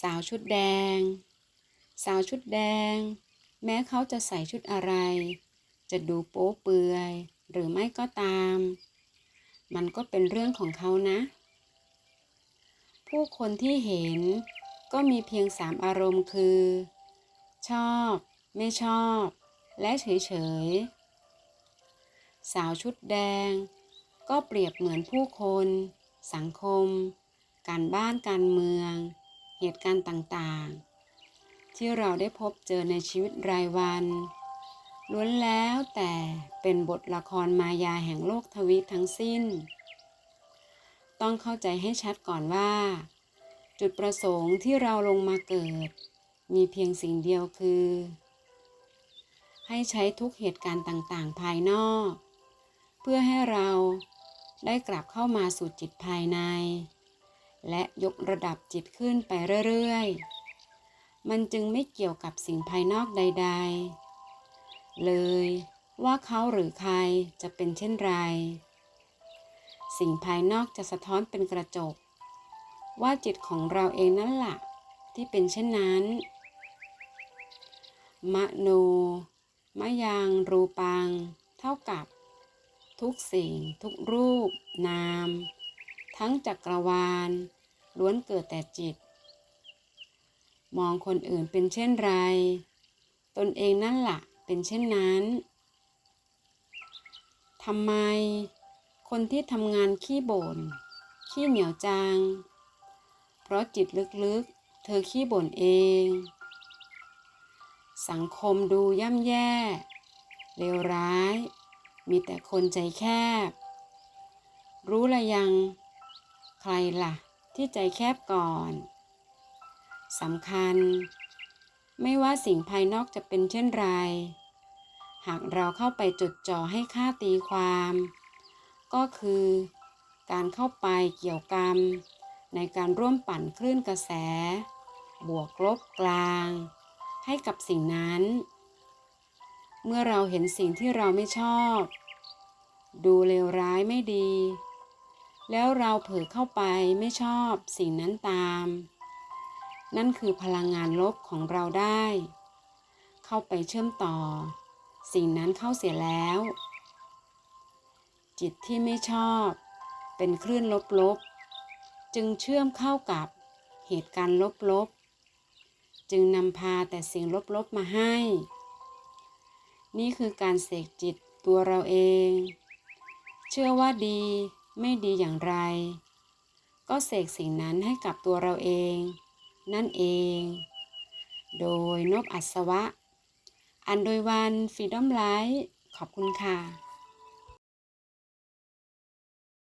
สาวชุดแดง สาวชุดแดง แม้เขาจะใส่ชุดอะไร จะดูโป๊เปลือย หรือไม่ก็ตาม มันก็เป็นเรื่องของเขานะ ผู้คนที่เห็นก็มีเพียงสามอารมณ์คือ ชอบ ไม่ชอบ และเฉยๆสาวชุดแดง ก็เปรียบเหมือนผู้คน สังคม การบ้านการเมือง เหตุการณ์ต่างๆ ที่เราได้พบเจอในชีวิตรายวันล้วนแล้วแต่เป็นบทละครมายาแห่งโลกทวิทั้งสิ้น ต้องเข้าใจให้ชัดก่อนว่า จุดประสงค์ที่เราลงมาเกิด มีเพียงสิ่งเดียวคือ ให้ใช้ทุกเหตุการณ์ต่างๆ ภายนอก เพื่อให้เราได้กลับเข้ามาสู่จิตภายใน และยกระดับจิตขึ้นไปเรื่อยๆ มันจึงไม่เกี่ยวกับสิ่งภายนอกใด ๆ เลยว่าเขาหรือใครจะเป็นเช่นไร สิ่งภายนอกจะสะท้อนเป็นกระจก ว่าจิตของเราเองนั่นแหละที่เป็นเช่นนั้น มโน มยังรูปัง เท่ากับ ทุกสิ่ง ทุกรูป นาม ทั้งจักรวาล ล้วนเกิดแต่จิต มองคนอื่นเป็นเช่นไร ตนเองนั่นละ่ะเป็นเช่นนั้นทำไม คนที่ทำงานขี้บ่นขี้เหนียวจังเพราะจิตลึกๆ เธอขี้บ่นเอง สังคมดูย่ำแย่ เลวร้าย มีแต่คนใจแคบ รู้ละยัง ใครล่ะ ที่ใจแคบก่อนสำคัญ ไม่ว่าสิ่งภายนอกจะเป็นเช่นไร หากเราเข้าไปจดจ่อให้ค่าตีความ ก็คือการเข้าไปเกี่ยวกรรม ในการร่วมปั่นคลื่นกระแส บวกลบกลาง ให้กับสิ่งนั้น เมื่อเราเห็นสิ่งที่เราไม่ชอบ ดูเลวร้ายไม่ดี แล้วเราเผลอเข้าไปไม่ชอบสิ่งนั้นตาม นั่นคือพลังงานลบของเราได้ เข้าไปเชื่อมต่อ สิ่งนั้นเข้าเสียแล้ว จิตที่ไม่ชอบ เป็นคลื่นลบๆ จึงเชื่อมเข้ากับเหตุการณ์ลบๆ จึงนำพาแต่สิ่งลบๆมาให้ นี่คือการเสกจิตตัวเราเอง เชื่อว่าดี ไม่ดีอย่างไร ก็เสกสิ่งนั้นให้กับตัวเราเอง นั่นเอง โดยนบอัศวะ อันโดยวันฟรีดอมไลท์ขอบคุณค่ะ